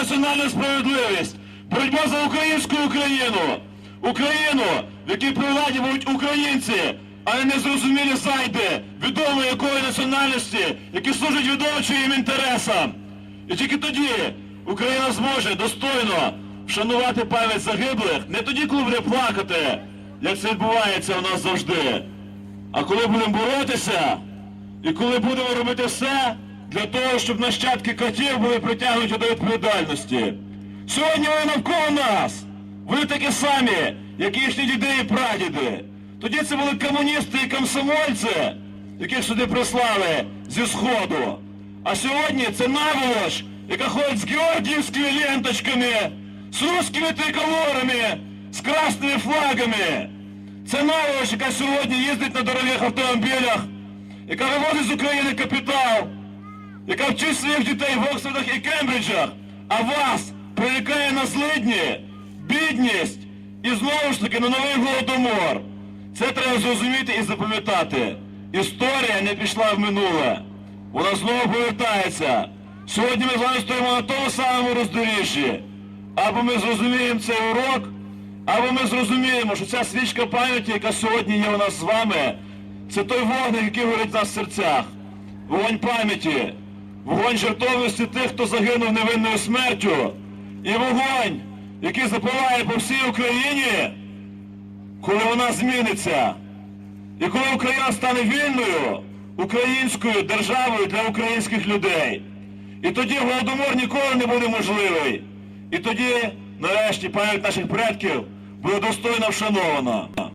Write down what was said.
національну справедливість, боротьба за українську Україну, Україну, в якій при будуть українці, а не незрозумілі зайди, відомо якої національності, які служать відомо чиїм інтересам. І тільки тоді Україна зможе достойно вшанувати пам'ять загиблих не тоді, коли буде плакати, як це відбувається у нас завжди, а коли будемо боротися і коли будемо робити все для того, щоб нащадки катів були притягнуті до відповідальності. Сьогодні вони навколо нас. Вони такі самі, як їхні діди і прадіди. Тоді це були комуністи і комсомольці, яких сюди прислали зі Сходу. А сьогодні це наволоч, яка ходить з георгіївськими ленточками, з русскими триколорами, з красними флагами. Це наволоч, яка сьогодні їздить на дорогих автомобілях, яка вивозить з України капітал, яка вчить своїх дітей в Оксфордах і Кембриджах, а вас прирікає на злидні, бідність і знову ж таки на новий голодомор. Це треба зрозуміти і запам'ятати. Історія не пішла в минуле. Вона знову повертається. Сьогодні ми з вами стоїмо на тому самому роздоріжжі. Або ми зрозуміємо цей урок, або ми зрозуміємо, що ця свічка пам'яті, яка сьогодні є у нас з вами, це той вогник, який горить в нас в серцях. Вогонь пам'яті, вогонь жертовності тих, хто загинув невинною смертю, і вогонь, який запалає по всій Україні, коли вона зміниться. І коли Україна стане вільною українською державою для українських людей. І тоді голодомор ніколи не буде можливий. І тоді, нарешті, пам'ять наших предків буде достойно вшанована.